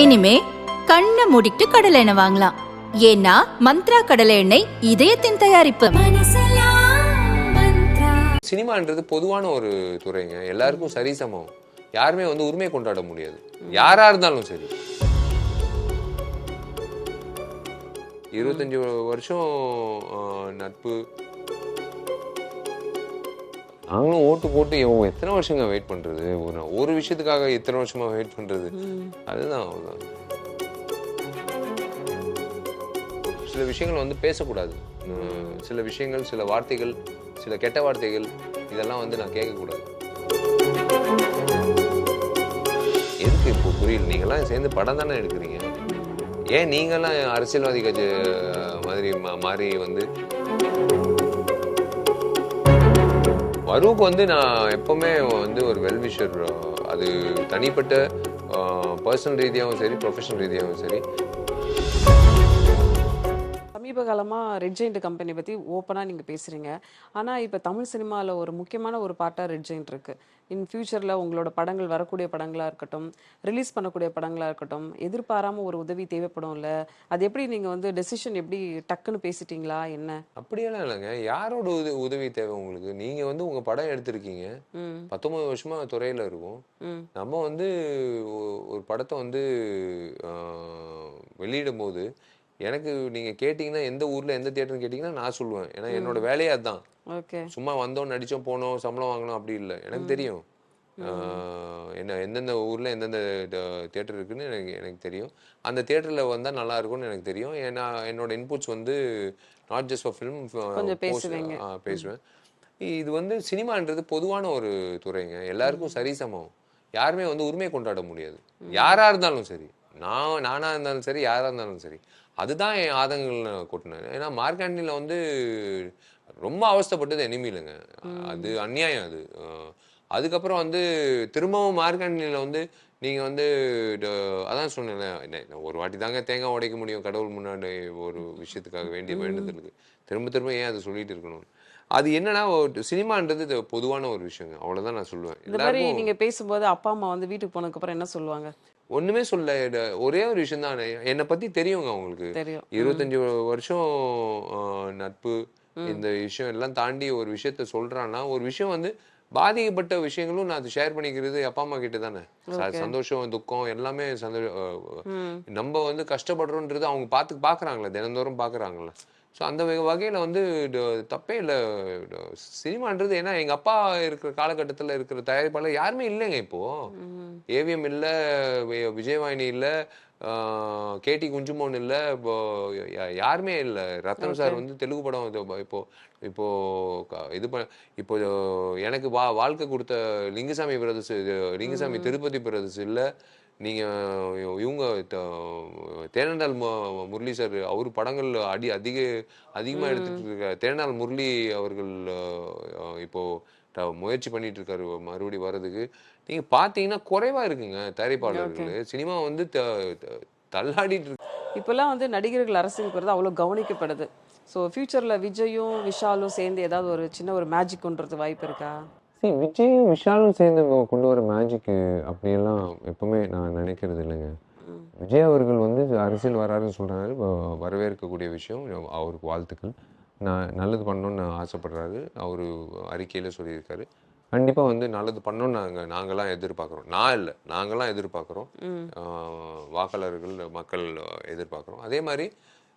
இனிமே கண்ணை மூடிட்டு கடலை எண்ணெய் வாங்கலாம். ஏன்னா மந்த்ரா கடலை எண்ணெய் இதயத்தின் தயாரிப்பு. சினிமான்றது பொதுவான ஒரு துறைங்க. எல்லாருக்கும் சரிசமம் யாருமே வந்து உரிமை கொண்டாட முடியாது. யாரா இருந்தாலும் சரி. இருபத்தஞ்சு வருஷம் ஆஹ், நட்பு நாங்களும் ஓட்டு போட்டு எவ்வளோ- எத்தனை வருஷங்க வெயிட் பண்ணுறது ஒரு ஒரு விஷயத்துக்காக எத்தனை வருஷமாக வெயிட் பண்ணுறது அதுதான் அவ்வளோதான் சில விஷயங்கள் வந்து பேசக்கூடாது. சில விஷயங்கள் சில வார்த்தைகள் சில கெட்ட வார்த்தைகள் இதெல்லாம் வந்து நான் கேட்கக்கூடாது. எதுக்கு இப்போ புரியல? நீங்களாம் சேர்ந்து படம் தானே எடுக்கிறீங்க? ஏன் நீங்களாம் அரசியல்வாதி கட்சி மாதிரி மாறி வந்து வருவுக்கு வந்து நான் எப்போவுமே வந்து ஒரு வெல்விஷர் அது தனிப்பட்ட பர்சனல் ரீதியாகவும் சரி ப்ரொஃபஷனல் ரீதியாகவும் சரி. சமீப காலமாக ரெட் ஜெயிண்ட் கம்பெனி பற்றி ஓப்பனாக நீங்கள் பேசுகிறீங்க ஆனால் இப்போ தமிழ் சினிமாவில் ஒரு முக்கியமான ஒரு பார்ட்டாக ரெட் ஜெயிண்ட் இருக்குது இன் ஃபியூச்சரில் உங்களோட படங்கள் வரக்கூடிய படங்களாக இருக்கட்டும் ரிலீஸ் பண்ணக்கூடிய படங்களாக இருக்கட்டும் எதிர்பாராமல் ஒரு உதவி தேவைப்படும்ல அது எப்படி நீங்கள் வந்து டெசிஷன் எப்படி டக்குன்னு பேசிட்டீங்களா என்ன? அப்படியெல்லாம் இல்லைங்க. யாரோட உத உதவி தேவை உங்களுக்கு? நீங்க வந்து உங்க படம் எடுத்திருக்கீங்க. ம். பத்தொன்பது வருஷமா துறையில இருக்கும். நம்ம வந்து ஒரு படத்தை வந்து வெளியிடும் போது எனக்கு நீங்க கேட்டீங்கன்னா எந்த ஊர்ல எந்த தியேட்டர்னு கேட்டீங்கன்னா நான் சொல்லுவேன். ஏன்னா என்னோட வேலையே அதுதான் ஓகே. சும்மா வந்தோம் நடிச்சோம் போனோம் சம்பளம் வாங்கணும் அப்படி இல்லை. எனக்கு தெரியும். என்ன எந்தெந்த ஊர்ல எந்தெந்த தியேட்டர் இருக்குன்னு எனக்கு எனக்கு தெரியும். அந்த தியேட்டர்ல வந்தா நல்லா இருக்கும்னு எனக்கு தெரியும். ஏன்னா என்னோட இன்புட்ஸ் வந்து நாட் ஜஸ்ட் ஃபார் ஃபிலிம். பேசுவேன். இது வந்து சினிமான்றது பொதுவான ஒரு துறைங்க. எல்லாருக்கும் சரிசமம் யாருமே வந்து உரிமை கொண்டாட முடியாது. யாரா இருந்தாலும் சரி. நான் நானா இருந்தாலும் சரி யாரா இருந்தாலும் சரி. அதுதான் என் ஆதங்கங்கள் கொட்டினேன். ஏன்னா மார்க்காண்டில வந்து ரொம்ப அவஸ்தைப்பட்டது இல்லைங்க அது அநியாயம் அது. அதுக்கப்புறம் வந்து திரும்பவும் மார்க்காண்டில வந்து நீங்க வந்து அதான் என்ன ஒரு வாட்டி தாங்க தேங்காய் உடைக்க முடியும் கடவுள் முன்னாடி ஒரு விஷயத்துக்காக வேண்டிய வேண்டுதலுக்கு திரும்ப திரும்ப ஏன் அதை சொல்லிட்டு இருக்கணும்? அது என்னன்னா சினிமான்றது பொதுவான ஒரு விஷயங்க. அவ்வளவுதான் நான் சொல்லுவேன். இந்த மாதிரி நீங்கள் பேசும்போது அப்பா அம்மா வந்து வீட்டுக்கு போனதுக்கப்புறம் என்ன சொல்லுவாங்க? ஒண்ணுமே சொல்ல ஒரே ஒரு விஷயம் தான் என்னை பத்தி தெரியுங்க அவங்களுக்கு இருபத்தஞ்சு வருஷம் ஆஹ், நட்பு இந்த விஷயம் எல்லாம் தாண்டி ஒரு விஷயத்த சொல்றான்னா ஒரு விஷயம் வந்து பாதிக்கப்பட்ட விஷயங்களும் நான் அதை ஷேர் பண்ணிக்கிறது அப்பா அம்மா கிட்ட தானே. சந்தோஷம் துக்கம் எல்லாமே சந்தோ ஆஹ், ம். நம்ம வந்து கஷ்டப்படுறோன்றது அவங்க பார்த்து பார்க்குறாங்களே தினந்தோறும் பார்க்குறாங்களே. ஸோ அந்த வகை- வகையில வந்து தப்பே இல்லை. சினிமான்றது ஏன்னா எங்க அப்பா இருக்கிற காலகட்டத்துல இருக்கிற தயாரிப்பாளர் யாருமே இல்லைங்க இப்போ. ம் ஏவிஎம் இல்லை விஜயவாணி இல்லை கேடி குஞ்சுமோன் இல்லை இப்போ யாருமே இல்லை. ரத்தன் சார் வந்து தெலுங்கு படம் இப்போ இப்போ இது ப இப்போ எனக்கு வா வாழ்க்கை கொடுத்த லிங்குசாமி பிரதர்ஸ் லிங்குசாமி திருப்பதி பிரதர்ஸ் இல்லை. நீங்க இவங்க தேனண்டால் முரளி சார் அவர் படங்கள் அடி அதிக அதிகமா எடுத்துட்டு இருக்க தேனண்டால் முரளி அவர்கள் அஹ், இப்போ ட- முயற்சி பண்ணிட்டு இருக்காரு மறுபடியும் வர்றதுக்கு. நீங்க பாத்தீங்கன்னா குறைவா இருக்குங்க தயாரிப்பாளர்கள். சினிமா வந்து த- தள்ளாடிட்டு இருக்கு. இப்போல்லாம் வந்து நடிகர்கள் அரசியலுக்கு வருது அவ்வளோ கவனிக்கப்படுது. ஸோ ஃபியூச்சரில் விஜயும் விஷாலும் சேர்ந்து ஏதாவது ஒரு சின்ன ஒரு மேஜிக் கொண்டுறது வாய்ப்பு இருக்கா? சரி விஜயும் விஷாலும் சேர்ந்து கொண்டு வர மேஜிக் அப்படியெல்லாம் எப்பவுமே நான் நினைக்கிறது இல்லைங்க. விஜய் அவர்கள் வந்து அரசியல் வராருன்னு சொல்றாரு. வ- வரவேற்கக்கூடிய விஷயம் அவருக்கு வாழ்த்துக்கள். நான் நல்லது பண்ணணும்னு ஆசைப்படுறாரு. அவர் அறிக்கையில் சொல்லியிருக்காரு. கண்டிப்பாக வந்து நல்லது பண்ணணும்னு நாங்கள் நாங்களாம் எதிர்பார்க்குறோம். நான் இல்லை நாங்களாம் எதிர்பார்க்குறோம். வாக்காளர்கள் மக்கள் எதிர்பார்க்குறோம். அதே மாதிரி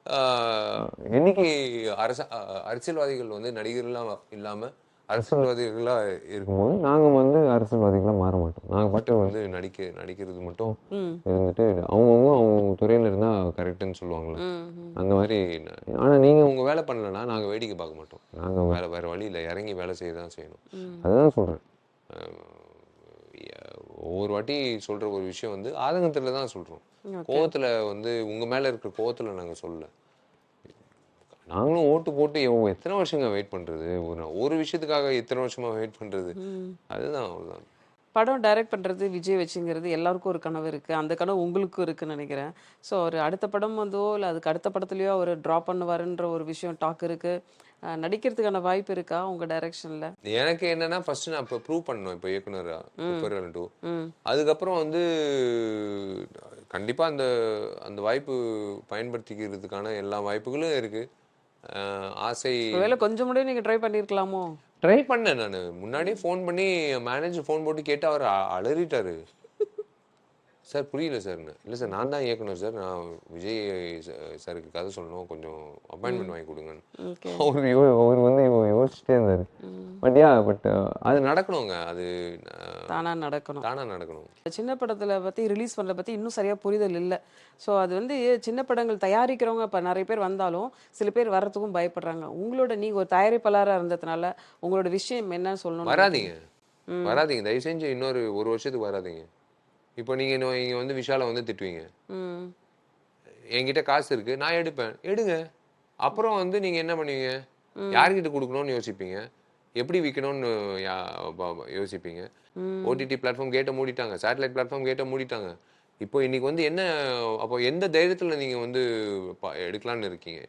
ஆஹ் என்னைக்கு அரச அரசியல்வாதிகள் வந்து நடிகர்களாக இல்லாமல் அரசியல்வாதிகளாக இருக்கும்போது நாங்கள் வந்து அரசியல்வாதிகளாக மாற மாட்டோம். நாங்கள் பாட்டு வந்து நடிக்க நடிக்கிறது மட்டும் ம். இருந்துட்டு அவங்கவுங்க அவங்க துறையில் இருந்தால் கரெக்டுன்னு சொல்லுவாங்களே. அந்த மாதிரி ஆனால் நீங்கள் உங்கள் வேலை பண்ணலன்னா நாங்கள் வேடிக்கை பார்க்க மாட்டோம். நாங்கள் வேலை வேறு வழி இல்லை. இறங்கி வேலை செய்ய தான் செய்யணும். அதுதான் சொல்கிறேன் ஒவ்வொரு வாட்டி சொல்கிற ஒரு விஷயம் வந்து ஆதங்கத்தில் தான் சொல்கிறோம். கோவத்தில் வந்து உங்கள் மேலே இருக்கிற கோவத்தில் நாங்கள் சொல்லல. நாங்களும் ஓட்டு போட்டு எத்தனை வருஷங்க வெயிட் பண்ணுறது ஒரு ஒரு விஷயத்துக்காக எத்தனை வருஷமாக வெயிட் பண்ணுறது. அதுதான் அவ்வளோதான் படம் டைரக்ட் பண்ணுறது விஜய் வச்சுங்கிறது எல்லாருக்கும் ஒரு கனவு இருக்குது அந்த கனவு உங்களுக்கும் இருக்குன்னு நினைக்கிறேன். ஸோ ஒரு அடுத்த படம் வந்தோ இல்லை அதுக்கு அடுத்த படத்துலையோ அவர் ட்ராப் பண்ணுவாருன்ற ஒரு விஷயம் டாக் இருக்குது நடிக்கிறதுக்கான வாய்ப்பு இருக்கா உங்கள் டைரக்ஷனில் எனக்கு என்னன்னா ஃபர்ஸ்ட் நான் இப்போ ப்ரூவ் பண்ணணும். இப்போ இயக்குனர் டூ அதுக்கப்புறம் வந்து கண்டிப்பா அந்த அந்த வாய்ப்பு பயன்படுத்திக்கிறதுக்கான எல்லா வாய்ப்புகளும் இருக்கு. அஹ் ஆசை. ஒருவேளை கொஞ்சம் முடியும் நீங்க ட்ரை பண்ணிருக்கலாமோ? ட்ரை பண்ணேன் நான். முன்னாடியே ஃபோன் பண்ணி மேனேஜர் ஃபோன் போட்டு கேட்டு அவர் அலறிட்டாரு. சார் புரியல சார்னு இல்லை சார் நான் தான் இயக்குனர் சார். நான் விஜய் சாருக்கு கதை சொல்லணும். கொஞ்சம் அப்பாயின்மெண்ட் வாங்கி கொடுங்கன்னு. ஓகே. அவர் யோ அவர் வந்து யோசிச்சிட்டே இருந்தார். பட் யா பட் அது நடக்கணுங்க. அது அஹ், தானா நடக்கணும். தானா நடக்கணும். சின்ன படத்துல பத்தி ரிலீஸ் பண்றத பத்தி இன்னும் சரியா புரிதல் இல்ல. சோ அது வந்து சின்ன படங்கள் தயாரிக்கிறவங்க இப்ப நிறைய பேர் வந்தாலும் சில பேர் வர்றதுக்கும் பயப்படுறாங்க. உங்களோட நீங்க ஒரு தயாரிப்பாளரா இருந்ததுனால உங்களோட விஷயம் என்னன்னு சொல்லணும் வராதீங்க. வராதீங்க. தயவு செஞ்சு இன்னொரு ஒரு வருஷத்துக்கு வராதீங்க. இப்போ நீங்க இன்னும் இங்க வந்து விஷாலை வந்து திட்டுவீங்க. என்கிட்ட காசு இருக்கு நான் எடுப்பேன். எடுங்க. அப்புறம் வந்து நீங்க என்ன பண்ணுவீங்க? யார்கிட்ட கொடுக்கணும்னு யோசிப்பீங்க? எப்படி விற்கணும்னு யோசிப்பீங்க? ஓடிடி பிளாட்ஃபார்ம் கேட்ட மூடிட்டாங்க. சேட்டலைட் பிளாட்ஃபார்ம் கேட்ட மூடிட்டாங்க. இப்போ இன்னைக்கு வந்து என்ன அப்போ எந்த தைரியத்துல நீங்க வந்து எடுக்கலாம்னு இருக்கீங்க?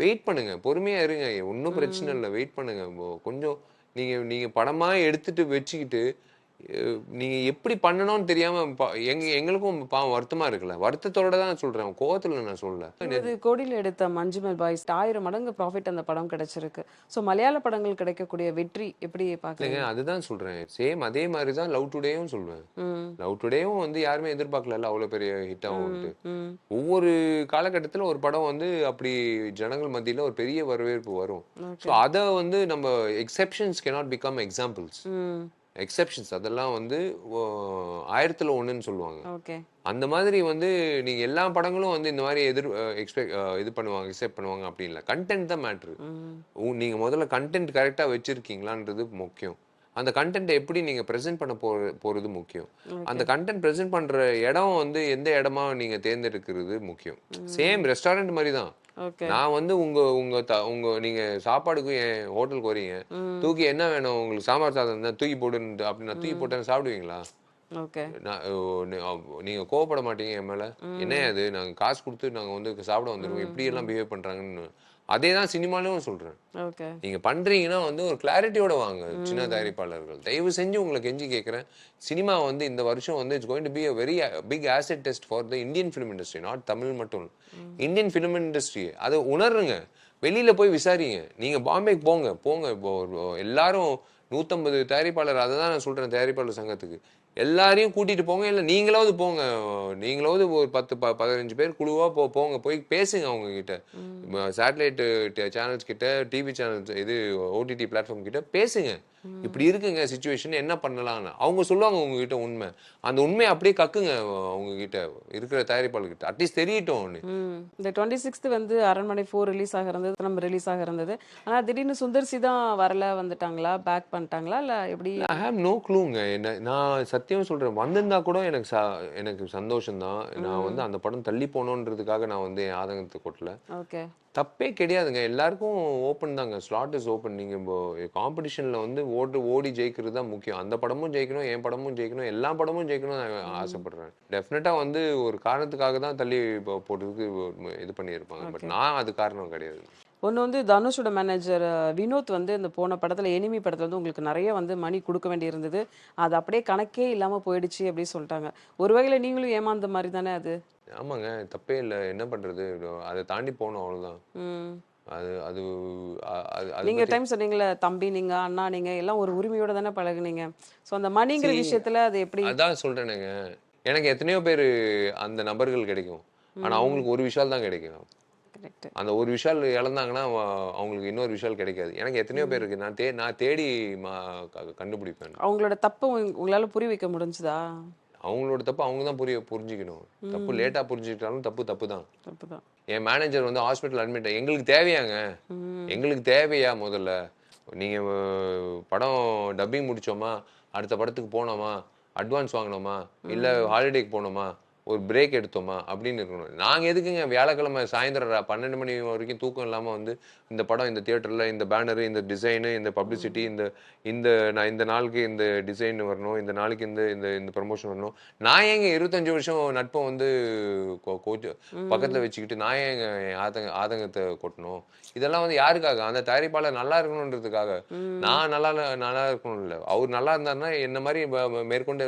வெயிட் பண்ணுங்க. பொறுமையா இருங்க. ஒன்றும் பிரச்சனை இல்லை. வெயிட் பண்ணுங்க. கொஞ்சம் நீங்க நீங்க படமா எடுத்துட்டு வச்சுக்கிட்டு அஹ், நீங்க எப்படி பண்ணணும்னு தெரியாம ப- எங்க எங்களுக்கும் பாவம் வருத்தமா இருக்குல்ல. வருத்தத்தோட தான் சொல்றேன். கோவத்துல நான் சொல்லல. இருபது கோடியில் எடுத்த மஞ்சுமல் பாய்ஸ் ஆயிரம் மடங்கு ப்ராஃபிட் அந்த படம் கிடைச்சிருக்கு. ஸோ மலையாள படங்கள் கிடைக்கக்கூடிய வெற்றி எப்படி பார்க்குறீங்க? இல்லைங்க அதுதான் சொல்றேன். சேம் அதே மாதிரி தான் லவ் டுடேயும் சொல்லுவேன் லவ் டுடேயும் வந்து யாருமே எதிர்பார்க்கல அவ்வளவு பெரிய ஹிட் ஆகும்ட்டு ம் ஒவ்வொரு காலகட்டத்துல ஒரு படம் வந்து அப்படி ஜனங்கள் மத்தியில ஒரு பெரிய வரவேற்பு வரும். ஸோ அதை வந்து நம்ம exceptions cannot become examples exceptions அதெல்லாம் வந்து ஆயிரத்துல ஒண்ணுன்னு சொல்லுவாங்க. ஓகே. அந்த மாதிரி வந்து நீங்க எல்லா படங்களும் வந்து இந்த மாதிரி எதிர் எக்ஸ்பெக்ட் இது பண்ணுவாங்க எக்ஸெப்ட் பண்ணுவாங்க அப்படி இல்லை. கண்டென்ட் தான் மேட்ரு ம். நீங்க முதல்ல கண்டென்ட் கரெக்டா வச்சிருக்கீங்களான்றது முக்கியம். அந்த கண்டென்ட்டை எப்படி நீங்க ப்ரெசென்ட் பண்ண போற போறது முக்கியம். அந்த கண்டென்ட் ப்ரெசென்ட் பண்ற இடம் வந்து எந்த இடமா நீங்க தேர்ந்தெடுக்கிறது முக்கியம். சேம் ரெஸ்டாரண்ட் மாதிரி தான். நான் வந்து உங்க உங்க உங்க நீங்க சாப்பாடுக்கு என் ஹோட்டலுக்கு வரீங்க. தூக்கி என்ன வேணும்? உங்களுக்கு சாம்பார் சாதம் இருந்தா தூக்கி போடுன்னு அப்படி நான் தூக்கி போட்டேன் சாப்பிடுவீங்களா? நீங்க கோவப்பட மாட்டீங்க என் மேல. என்ன அது? நாங்க காசு கொடுத்து நாங்க வந்து சாப்பிட வந்துருவோம். இப்படி எல்லாம் பிஹேவ் பண்றாங்கன்னு அதே தான் சினிமாலையும் சொல்றேன். ஓகே. நீங்க பண்றீங்கன்னா வந்து ஒரு கிளாரிட்டியோட வாங்க சின்ன தயாரிப்பாளர்கள். தயவு செஞ்சு உங்களை கெஞ்சி கேட்குறேன் சினிமா வந்து இந்த வருஷம் வந்து it's going to be a very big asset test for the Indian film industry not Tamil மட்டும். இந்தியன் ஃபிலிம் இண்டஸ்ட்ரி அதை உணருங்க. வெளியில போய் விசாரிங்க. நீங்க பாம்பேக்கு போங்க. போங்க. இப்போ எல்லாரும் நூத்தம்பது தயாரிப்பாளர் அதை தான் நான் சொல்றேன் தயாரிப்பாளர் சங்கத்துக்கு. எல்லாரையும் கூட்டிட்டு போங்க. இல்ல நீங்களாவது போங்க. நீங்களாவது ஒரு பத்து ப பதினஞ்சு பேர் குழுவா போ போங்க. போய் பேசுங்க அவங்க கிட்ட சேட்டலைட் சேனல்ஸ் கிட்ட டிவி சேனல்ஸ் இது ஓடிடி பிளாட்ஃபார்ம் கிட்ட பேசுங்க. இப்படி இருக்குங்க சுச்சுவேஷன் என்ன பண்ணலாம்னு. அவங்க சொல்லுவாங்க உங்ககிட்ட உண்மை. அந்த உண்மையை அப்படியே கக்குங்க அவங்க கிட்ட இருக்கிற தயாரிப்பாளர் கிட்ட அட்லீஸ்ட் தெரியட்டும் இந்த டுவெண்ட்டி சிக்ஸ்த் வந்து அரண்மனை ஃபோர் ரிலீஸ் ஆக இருந்தது நம்ம ரிலீஸ் ஆக இருந்தது. ஆனா திடீர்னு சுந்தர்சி தான் வரல வந்துட்டாங்களா? பேக் பண்ணிட்டாங்களா? இல்ல எப்படி? ஐ ஹாவ் நோ க்ளூங்க என்ன நான் சத்தியம் சொல்றேன். வந்திருந்தா கூட எனக்கு ச எனக்கு சந்தோஷம் தான் நான் வந்து அந்த படம் தள்ளி போகணுன்றதுக்காக நான் வந்து என் ஆதங்கத்தை கொட்டல. ஓகே. தப்பே கிடையாதுங்க. எல்லாருக்கும் ஓப்பன் தாங்க. ஸ்லாட் இஸ் ஓப்பன் நீங்க இப்போ காம்படிஷன்ல வந்து ஓட்டு ஓடி ஜெயிக்கிறது தான் முக்கியம். அந்த படமும் ஜெயிக்கணும் என் படமும் ஜெயிக்கணும் எல்லா படமும் ஜெயிக்கணும் நான் ஆசைப்படுறேன். டெஃபினட்டா வந்து ஒரு காரணத்துக்காக தான் தள்ளி போட்டதுக்கு இது பண்ணியிருப்பாங்க. பட் நான் அது காரணம் கிடையாது. ஒன்று வந்து தனுஷோட மேனேஜர் வினோத் வந்து இந்த போன படத்துல எனிமி படத்துல வந்து உங்களுக்கு நிறைய வந்து மணி கொடுக்க வேண்டி இருந்தது அது அப்படியே கணக்கே இல்லாம போயிடுச்சு அப்படின்னு சொல்லிட்டாங்க. ஒரு வகையில நீங்களும் ஏமாந்த மாதிரி தானே அது? ஆமாங்க தப்பே இல்லை. என்ன பண்றது? அதை தாண்டி போகணும் அவ்வளவுதான். ம். அது அது அது நீங்க டைம் சொன்னீங்கல்ல தம்பி நீங்க அண்ணா நீங்க எல்லாம் ஒரு உரிமையோட தானே பழகுனீங்க. சோ அந்த மணிங்கிற விஷயத்துல அது எப்படி? அதான் சொல்றேனுங்க. எனக்கு எத்தனையோ பேர் அந்த நபர்கள் கிடைக்கும். ஆனா அவங்களுக்கு ஒரு விஷால் தான் கிடைக்கும். அந்த ஒரு விஷால் இழந்தாங்கன்னா அவ- அவங்களுக்கு இன்னொரு விஷால் கிடைக்காது. எனக்கு எத்தனையோ பேர் இருக்கு. நான் தே நான் தேடி கண்டுபிடிப்பேன். அவங்களோட தப்பை உங்க- உங்களால புரிய வைக்க முடிஞ்சுதா? அவங்களோட தப்பு அவங்க தான் புரிய புரிஞ்சுக்கணும். தப்பு லேட்டா புரிஞ்சுக்கிட்டாலும் தப்பு தப்பு தான். தப்புதான். என் மேனேஜர் வந்து ஹாஸ்பிட்டல் அட்மிட் எங்களுக்கு தேவையாங்க. எங்களுக்கு தேவையா முதல்ல? நீங்க படம் டப்பிங் முடிச்சோமா? அடுத்த படத்துக்கு போனோமா? அட்வான்ஸ் வாங்கினோமா? இல்ல ஹாலிடேக்கு போனோமா? ஒரு பிரேக் எடுத்தோமா அப்படின்னு இருக்கணும். நாங்க எதுக்குங்க வியாழக்கிழமை சாயந்தரம் பன்னெண்டு மணி வரைக்கும் தூக்கம் இல்லாம வந்து இந்த படம் இந்த தியேட்டர்ல இந்த பேனரு இந்த டிசைனு இந்த பப்ளிசிட்டி இந்த இந்த நான் இந்த நாளுக்கு இந்த டிசைன் வரணும் இந்த நாளைக்கு இந்த இந்த இந்த ப்ரமோஷன் வரணும். நான் ஏங்க இருபத்தஞ்சு வருஷம் நட்பை வந்து கோச்சு பக்கத்துல வச்சுக்கிட்டு நான் என் ஆதங்க ஆதங்கத்தை கொட்டணும்? இதெல்லாம் வந்து யாருக்காக? அந்த தயாரிப்பாளர் நல்லா இருக்கணுன்றதுக்காக. நான் நல்லா நல்லா இருக்கணும் இல்ல. அவர் நல்லா இருந்தாருன்னா என்ன மாதிரி மேற்கொண்டு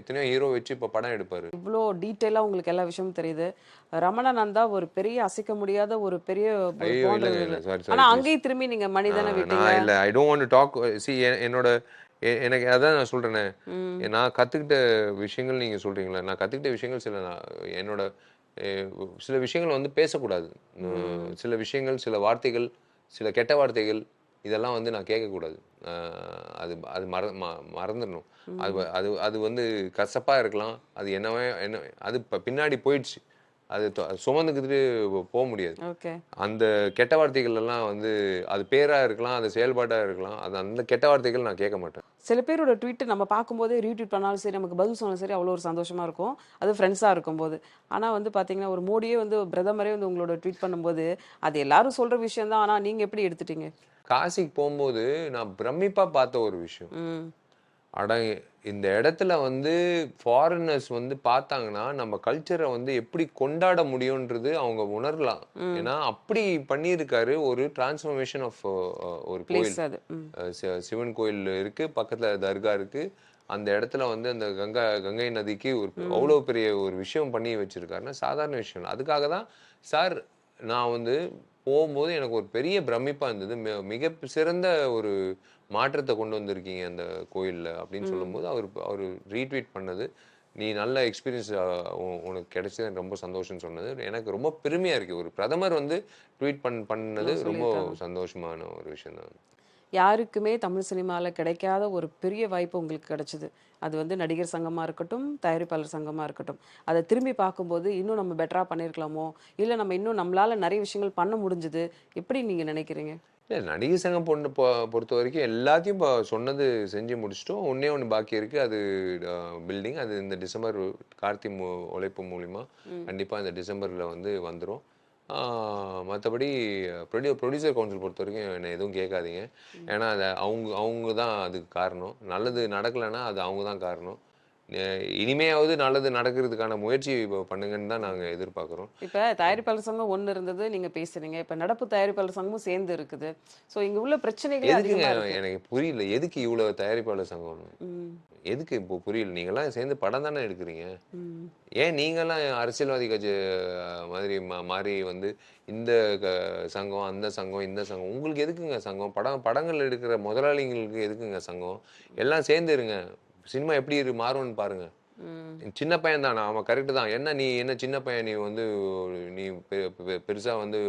எத்தனையோ ஹீரோ வச்சு இப்ப படம் எடுப்பாரு. இவ்வளோ டீட்டெயிலாக உங்களுக்கு எல்லா விஷயமும் தெரியுது. ரமணானந்தா ஒரு பெரிய அசைக்க முடியாத ஒரு பெரிய ஆனா அங்கேயும் திரும்பி நீங்க மனிதனை விட்டீங்க. இல்லை ஐ டோன்ட் வாண்ட் டாக் சி என்னோட எனக்கு அதான் நான் சொல்றேனே. நான் கத்துக்கிட்ட விஷயங்கள் நீங்க சொல்றீங்களா நான் கத்துக்கிட்ட விஷயங்கள் சில நான் என்னோட சில விஷயங்கள் வந்து பேசக்கூடாது. சில விஷயங்கள் சில வார்த்தைகள் சில கெட்ட வார்த்தைகள் இதெல்லாம் வந்து நான் கேட்கக்கூடாது. அது அது மற ம- மறந்துடணும். அது அது அது வந்து கசப்பா இருக்கலாம். அது என்னவே என்ன அது இப்போ பின்னாடி போயிடுச்சு. அது சுமந்துக்கிட்டு போக முடியாது. அந்த கெட்ட வார்த்தைகள் எல்லாம் வந்து அது பேரா இருக்கலாம் அது செயல்பாட்டா இருக்கலாம் அது அந்த கெட்ட வார்த்தைகள் நான் கேட்க மாட்டேன். சில பேரோட ட்வீட் நம்ம பார்க்கும்போதே ரீட்வீட் பண்ணாலும் சரி நமக்கு பதில் சொன்னாலும் சரி அவ்வளோ ஒரு சந்தோஷமா இருக்கும். அது ஃப்ரெண்ட்ஸாக இருக்கும்போது. ஆனால் வந்து பார்த்தீங்கன்னா ஒரு மோடியே வந்து பிரதமரே வந்து உங்களோட ட்வீட் பண்ணும்போது அது எல்லாரும் சொல்ற விஷயம் தான் ஆனால் நீங்கள் எப்படி எடுத்துட்டீங்க? காசிக்கு போகும்போது நான் பிரமிப்பா பார்த்த ஒரு விஷயம். அட இந்த இடத்துல வந்து ஃபாரினர்ஸ் வந்து பார்த்தாங்கன்னா நம்ம கல்ச்சரை வந்து எப்படி கொண்டாட முடியும்ன்றது அவங்க உணரலாம். ஏன்னா அப்படி பண்ணியிருக்காரு ஒரு டிரான்ஸ்ஃபர்மேஷன் ஆஃப் ஒரு கோயில். சிவன் கோயில் இருக்கு பக்கத்துல தர்கா இருக்கு. அந்த இடத்துல வந்து அந்த கங்கா கங்கை நதிக்கு ஒரு அவ்வளவு பெரிய ஒரு விஷயம் பண்ணி வச்சிருக்காருன்னா சாதாரண விஷயம் அதுக்காக தான் சார் நான் வந்து போகும்போது எனக்கு ஒரு பெரிய பிரமிப்பா இருந்தது. மிக சிறந்த ஒரு மாற்றத்தை கொண்டு வந்திருக்கீங்க அந்த கோயில்ல அப்படின்னு சொல்லும்போது அவர் அவர் ரீட்வீட் பண்ணது நீ நல்ல எக்ஸ்பீரியன்ஸ் உனக்கு கிடைச்சது எனக்கு ரொம்ப சந்தோஷம்னு சொன்னது. எனக்கு ரொம்ப பெருமையா இருக்கு. ஒரு பிரதமர் வந்து ட்வீட் பண் பண்ணது ரொம்ப சந்தோஷமான ஒரு விஷயம் தான். யாருக்குமே தமிழ் சினிமாவில் கிடைக்காத ஒரு பெரிய வாய்ப்பு உங்களுக்கு கிடைச்சது. அது வந்து நடிகர் சங்கமாக இருக்கட்டும் தயாரிப்பாளர் சங்கமாக இருக்கட்டும். அதை திரும்பி பார்க்கும்போது இன்னும் நம்ம பெட்டராக பண்ணியிருக்கலாமோ இல்லை நம்ம இன்னும் நம்மளால நிறைய விஷயங்கள் பண்ண முடிஞ்சுது? எப்படி நீங்கள் நினைக்கிறீங்க? இல்லை நடிகர் சங்கம் பொண்ணு பொ- பொறுத்த வரைக்கும் எல்லாத்தையும் இப்போ சொன்னது செஞ்சு முடிச்சிட்டோம். ஒன்றே ஒன்று பாக்கி இருக்கு. அது பில்டிங் அது இந்த டிசம்பர் கார்த்தி மூ உழைப்பு மூலிமா கண்டிப்பாக இந்த டிசம்பரில் வந்து வந்துடும் மற்றபடி ப்ரொடியூ ப்ரொடியூசர் கவுன்சில் பொறுத்த வரைக்கும் என்னை எதுவும் கேட்காதீங்க. ஏன்னா அதை அவங்க அவங்க தான் அதுக்கு காரணம். நல்லது நடக்கலைன்னா அது அவங்க தான் காரணம். இனிமையாவது நல்லது நடக்கிறதுக்கான முயற்சி பண்ணுங்கன்னு தான் நாங்கள் எதிர்பார்க்குறோம். இப்போ தயாரிப்பாளர் சங்கம் ஒன்று இருந்தது நீங்கள் பேசுறீங்க இப்போ நடப்பு தயாரிப்பாளர் சங்கமும் சேர்ந்து இருக்குது. ஸோ இங்கே உள்ள பிரச்சனைகளே எதுக்குங்க எனக்கு புரியல. எதுக்கு இவ்வளோ தயாரிப்பாளர் சங்கம் எதுக்கு இப்போ புரியல? நீங்கெல்லாம் சேர்ந்து படம் தானே எடுக்கிறீங்க. ஏன் நீங்கெல்லாம் அரசியல்வாதி கட்சி மாதிரி மாறி வந்து இந்த சங்கம் அந்த சங்கம் இந்த சங்கம் உங்களுக்கு எதுக்குங்க சங்கம்? படம் படங்கள் எடுக்கிற முதலாளிங்களுக்கு எதுக்குங்க சங்கம்? எல்லாம் சேர்ந்து இருங்க. சினிமா எப்படி மாறும்னு பாருங்க. சின்ன பையன் தான்? அவன் கரெக்டு தான். என்ன நீ என்ன சின்ன பையன் நீ வந்து நீ பெருசா வந்து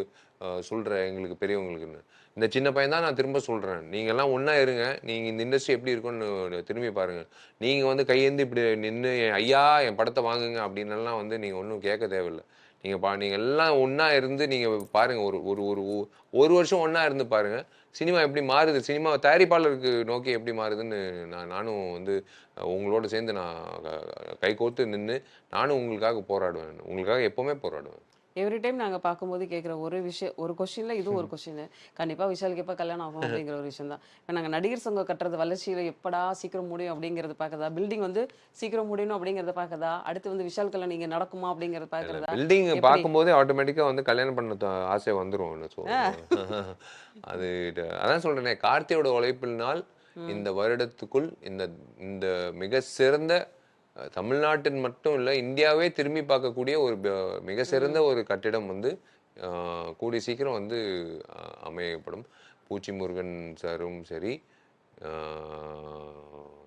சொல்ற எங்களுக்கு பெரியவங்களுக்குன்னு. இந்த சின்ன பையன் தான் நான் திரும்ப சொல்றேன். நீங்க எல்லாம் ஒண்ணா இருங்க. நீங்க இந்த இண்டஸ்ட்ரி எப்படி இருக்கும்னு திரும்பி பாருங்க. நீங்க வந்து கையேந்தி இப்படி நின்று ஐயா என் படத்தை வாங்குங்க அப்படின்னு எல்லாம் வந்து நீங்க ஒன்றும் கேட்க தேவையில்லை. நீங்கள் பா நீங்கள் எல்லாம் ஒன்றா இருந்து நீங்கள் பாருங்கள் ஒரு ஒரு ஒரு ஒரு வருஷம் ஒன்றா இருந்து பாருங்கள் சினிமா எப்படி மாறுது? சினிமா தயாரிப்பாளருக்கு நோக்கி எப்படி மாறுதுன்னு நான் நானும் வந்து உங்களோட சேர்ந்து நான் க- கை கோர்த்து நின்று நானும் உங்களுக்காக போராடுவேன். உங்களுக்காக எப்போவுமே போராடுவேன். எவ்ரி டைம் நாங்க பார்க்கும்போது கேட்குற ஒரு விஷயம் ஒரு கொஸ்டின்ல இதுவும் ஒரு கொஸ்டின் கண்டிப்பா விஷாலுக்கு எப்போ கல்யாணம் ஆகும் அப்படிங்கிற ஒரு விஷயம் தான். இப்போ நாங்கள் நடிகர் சங்கம் கட்டுறது வளர்ச்சியில எப்படா சீக்கிரம் முடியும் அப்படிங்கறத பார்க்கதா பில்டிங் வந்து சீக்கிரம் முடியணும் அப்படிங்கறத பார்க்கதா அடுத்து வந்து விஷால் கல்யாணம் நீங்க நடக்குமா அப்படிங்கறத பார்க்கறதா? பில்டிங்? பார்க்கும்போதே ஆட்டோமேட்டிக்காக வந்து கல்யாணம் பண்ண ஆசை வந்துரும் ஸோ அது இது- அதான் சொல்றேனே கார்த்தியோட உழைப்பினால் இந்த வருடத்துக்குள் இந்த இந்த மிக சிறந்த தமிழ்நாட்டின் மட்டும் இல்லை இந்தியாவே திரும்பி பார்க்கக்கூடிய ஒரு மிக சிறந்த ஒரு கட்டிடம் வந்து கூடிய சீக்கிரம் வந்து அமையப்படும். பூச்சி முருகன் சாரும் சரி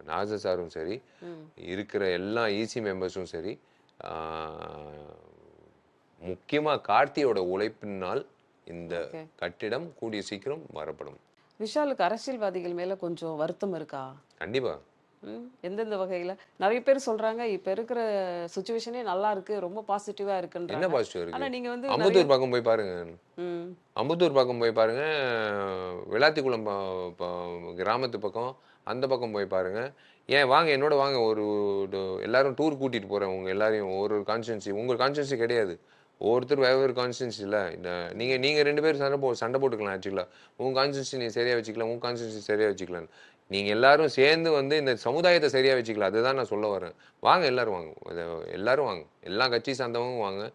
நாசர் சாரும் சரி இருக்கிற எல்லா ஈசி மெம்பர்ஸும் சரி ஆஹ், முக்கியமா கார்த்தியோட உழைப்பினால் இந்த. கட்டிடம் கூடிய சீக்கிரம் வரப்படும். விஷாலுக்கு அரசியல்வாதிகள் மேல கொஞ்சம் வருத்தம் இருக்கா? கண்டிப்பா. எந்தெந்த வகையில? நிறைய பேர் சொல்றாங்க இப்ப இருக்கிற சுச்சுவேஷனே நல்லா இருக்கு ரொம்ப பாசிட்டிவா என்ன இருக்குன்றாங்க. பாசிட்டிவ் ஆனா இருக்கு? நீங்க வந்து அம்பத்தூர் பக்கம் போய் பாருங்க. அம்பத்தூர் பக்கம் போய் பாருங்க விளாத்திக்குளம் கிராமத்து பக்கம் அந்த பக்கம் போய் பாருங்க. ஏன் வாங்க என்னோட வாங்க ஒரு ஒரு- எல்லாரும் டூர் கூட்டிட்டு போறேன் உங்க எல்லாரையும் ஒரு கான்ஸ்டன்சி உங்க கான்ஸ்டன்சி கிடையாது. ஒவ்வொருத்தர் வேற ஒரு கான்ஸ்டன்சி இல்ல. இந்த நீங்க நீங்க ரெண்டு பேரும் சண்டை போ சண்டை போட்டுக்கலாம் ஆக்சுவலா உங்க கான்ஸ்டன்சி நீ சரியா வச்சுக்கலாம் உங்க கான்ஸ்டன்சி சரியா வச்சுக்கலாம் நீங்கள் எல்லாரும் சேர்ந்து வந்து இந்த சமுதாயத்தை சரியாக வச்சுக்கலாம் அதுதான் நான் சொல்ல வரேன். வாங்க எல்லோரும் வாங்க. எல்லோரும் எல்லாரும் வாங்க. எல்லா கட்சி சார்ந்தவங்க வாங்க.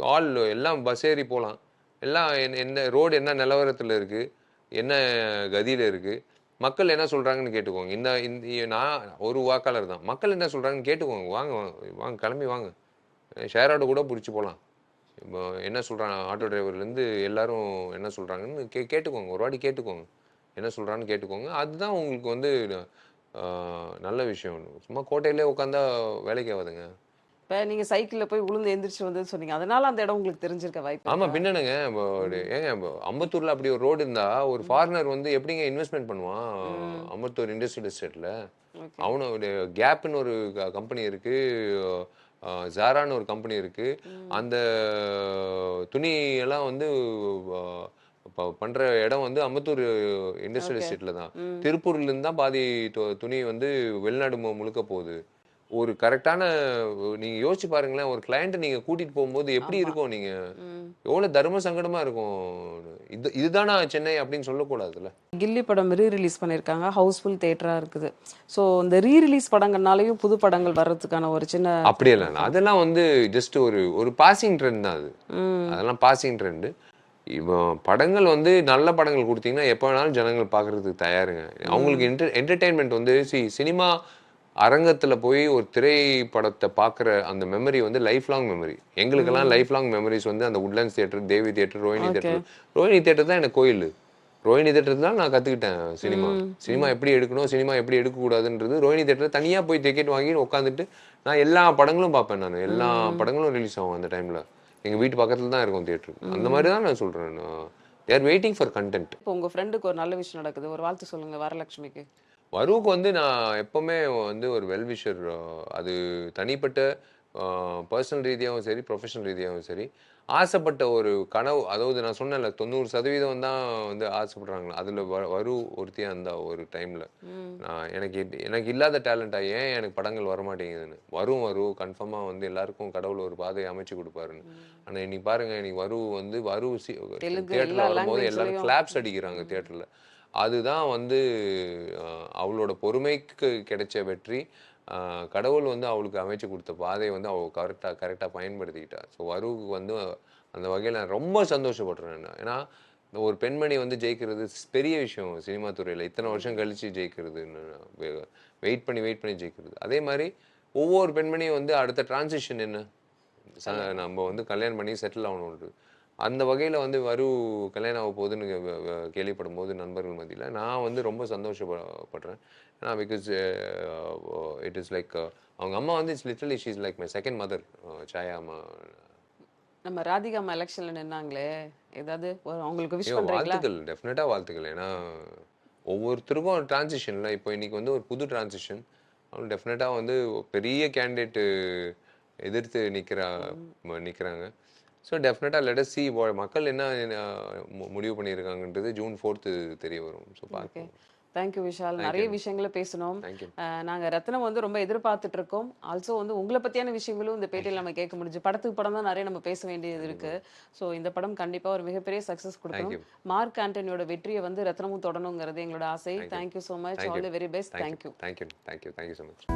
ஆல் எல்லாம் பஸ் ஏறி போகலாம் எல்லாம் என்ன- என்ன ரோடு என்ன நிலவரத்தில் இருக்குது என்ன கதியில் இருக்குது மக்கள் என்ன சொல்கிறாங்கன்னு கேட்டுக்கோங்க. இந்த இந்த நான் ஒரு வாக்காளர் தான். மக்கள் என்ன சொல்கிறாங்கன்னு கேட்டுக்கோங்க. வாங்க வாங்க வாங்க கிளம்பி வாங்க. ஷேர் ஆட்டோ கூட பிடிச்சி போகலாம் இப்போ என்ன சொல்கிறாங்க ஆட்டோ டிரைவர்லேருந்து எல்லோரும் என்ன சொல்கிறாங்கன்னு கே கேட்டுக்கோங்க. ஒரு வாட்டி கேட்டுக்கோங்க. என்ன சொல்கிறான்னு கேட்டுக்கோங்க. அதுதான் உங்களுக்கு வந்து நல்ல விஷயம். சும்மா கோட்டையிலே உட்காந்தா வேலைக்கு ஆகாதுங்க. இப்போ நீங்க சைக்கிள்ல போய் உளுந்து எந்திரிச்சு வந்தது சொன்னீங்க. அதனால அந்த இடம் உங்களுக்கு தெரிஞ்சிருக்க வாய்ப்பு ஆமா இருக்கா? பின்னணுங்க. ஏங்க அம்பத்தூர்ல அப்படி ஒரு ரோடு இருந்தா ஒரு ஃபாரினர் வந்து எப்படிங்க இன்வெஸ்ட்மெண்ட் பண்ணுவான்? அம்பத்தூர் இண்டஸ்ட்ரியல் எஸ்டேட்ல Okay. அவனோட கேப்னு ஒரு கம்பெனி இருக்கு. அஹ், ஜாரான்னு ஒரு கம்பெனி இருக்கு. அந்த துணி எல்லாம் வந்து அஹ், ப- பண்ற இடம் வந்து அம்பத்தூர் இண்டஸ்ட்ரியல். எஸ்டேட்ல தான். திருப்பூர்ல இருந்து தான் பாதி துணி வந்து வெளிநாடு முழுக்க போகுது. ஒரு கரெக்டான நீங்க யோசிச்சு பாருங்களேன் ஒரு கிளையண்ட் நீங்க கூட்டிட்டு போகும்போது எப்படி. இருக்கும் நீங்க. எவ்வளவு தர்ம சங்கடமா இருக்கும்? இது இதுதானா சென்னை அப்படின்னு சொல்லக்கூடாதுல்ல? கில்லி படம் ரீ ரிலீஸ் பண்ணியிருக்காங்க. ஹவுஸ்ஃபுல் தேட்டரா இருக்குது. ஸோ இந்த ரீ ரிலீஸ் படங்கள்னாலையும் புது படங்கள் வர்றதுக்கான ஒரு சின்ன அப்படி இல்லை. அதெல்லாம் வந்து ஜஸ்ட் ஒரு ஒரு பாசிங் ட்ரெண்ட் தான் அது. அதெல்லாம் பாசிங் ட்ரெண்டு இப்போ படங்கள் வந்து நல்ல படங்கள் கொடுத்தீங்கன்னா எப்போ வேணாலும் ஜனங்கள் பார்க்கறதுக்கு தயாருங்க. அவங்களுக்கு என்டர் என்டர்டெயின்மெண்ட் வந்து சி சினிமா அரங்கத்துல போய் ஒரு திரைப்படத்தை பார்க்குற அந்த மெமரி வந்து லைஃப் லாங் மெமரி எங்களுக்கெல்லாம் லைஃப் லாங் மெமரிஸ் வந்து அந்த Woodlands theatre Devi theatre Rohini Okay. Theatre Rohini theatre தான் எனக்கு கோயில். ரோஹினி தியேட்டர் தான் நான் கற்றுக்கிட்டேன் சினிமா. சினிமா எப்படி எடுக்கணும் சினிமா எப்படி எடுக்கக்கூடாதுன்றது ரோஹினி தியேட்டர் தனியாக போய் டிக்கெட் வாங்கி உட்காந்துட்டு நான் எல்லா படங்களும் பார்ப்பேன் நான். எல்லா படங்களும் ரிலீஸ் ஆகும் அந்த டைமில் எங்கள் வீட்டு பக்கத்தில் தான் இருக்கும் தியேட்டர் அந்த மாதிரி தான் நான் சொல்கிறேன் தேர் வெயிட்டிங் ஃபார் கண்டென்ட் இப்போ உங்க ஃப்ரெண்டுக்கு ஒரு நல்ல விஷயம் நடக்குது. ஒரு வாழ்த்து சொல்லுங்க வரலட்சுமிக்கு. வருவுக்கு வந்து நான் எப்பவுமே வந்து ஒரு வெல்விஷர் அது தனிப்பட்ட பர்சனல் ரீதியாகவும் சரி ப்ரொஃபஷனல் ரீதியாகவும் சரி ஆசைப்பட்ட ஒரு கனவு அதாவது நான் சொன்னேன்ல தொண்ணூறு சதவீதம் தான் வந்து ஆசைப்படுறாங்களா? அதில் வரு ஒருத்தியாக இருந்தா ஒரு டைமில். நான் எனக்கு எனக்கு இல்லாத டேலண்டா ஏன் எனக்கு படங்கள் வர மாட்டேங்குதுன்னு வரும் வரும் கன்ஃபார்மாக வந்து எல்லாருக்கும் கடவுள் ஒரு பாதையை அமைச்சு கொடுப்பாருன்னு. ஆனால் இன்னைக்கு பாருங்க இன்னைக்கு வரு வந்து வரு தியேட்டரில் வரும்போது எல்லாரும். கிளாப்ஸ் அடிக்கிறாங்க தியேட்டரில் அதுதான் வந்து அவளோட பொறுமைக்கு கிடைச்ச வெற்றி. கடவுள் வந்து அவளுக்கு அமைச்சு கொடுத்த பாதையை வந்து அவள் கரெக்டாக கரெக்டாக பயன்படுத்திக்கிட்டா. ஸோ வருவுக்கு வந்து அந்த வகையில் நான் ரொம்ப சந்தோஷப்படுறேன் நான். ஏன்னா ஒரு பெண்மணி வந்து ஜெயிக்கிறது பெரிய விஷயம் சினிமா துறையில். இத்தனை வருஷம் கழிச்சு ஜெயிக்கிறதுன்னு வெயிட் பண்ணி வெயிட் பண்ணி ஜெயிக்கிறது. அதே மாதிரி ஒவ்வொரு பெண்மணியும் வந்து அடுத்த டிரான்சிஷன் என்ன? நம்ம வந்து கல்யாணம் பண்ணி செட்டில் ஆகணுன்றது அந்த வகையில் வந்து வரு கல்யாணம் ஆக போகுதுன்னு கேள்விப்படும் போது நண்பர்கள் மத்தியில் நான் வந்து ரொம்ப சந்தோஷப்படுறேன் ஏன்னா பிகாஸ் இட் இஸ் லைக் அவங்க அம்மா வந்து it's literally she's like my second mother Chaya அம்மா நம்ம ராதிகா அம்மா எலெக்ஷன்ல நின்னாங்களே ஏதாவது அவங்களுக்கு விஷ் ஐயோ, பண்றீங்களா? வாழ்த்துக்கள் டெஃபினட்டாக வாழ்த்துக்கள். ஏன்னா ஒவ்வொருத்தருக்கும் டிரான்சிஷனில் இப்போ இன்னைக்கு வந்து ஒரு புது டிரான்சிஷன் அவங்க டெஃபினட்டாக வந்து பெரிய கேண்டிடேட்டு எதிர்த்து நிற்கிறா நிற்கிறாங்க ஸோ டெஃபினட்டாக லெட் சி மக்கள் என்ன முடிவு பண்ணியிருக்காங்கன்றது ஜூன் ஃபோர்த்து தெரிய வரும். ஸோ ஓகே பார்க்கலாம் தேங்க்யூ விஷால் நிறைய விஷயங்களை பேசணும் நாங்க ரத்னம் வந்து ரொம்ப எதிர்பார்த்துட்டு இருக்கோம். ஆல்சோ வந்து உங்களை பத்தியான விஷயங்களும் இந்த பேட்டியில் நம்ம கேட்க முடிஞ்சு படத்துக்கு படம் தான் நிறைய நம்ம பேச வேண்டியது இருக்கு. ஸோ இந்த படம் கண்டிப்பா ஒரு மிகப்பெரிய சக்சஸ் கொடுக்கணும். மார்க் ஆண்டனியோட வெற்றியை வந்து ரத்னமும் தொடரணுங்கிறது எங்களோட ஆசை. Thank you so much Thank all you. The very best thank you thank you thank you thank you so much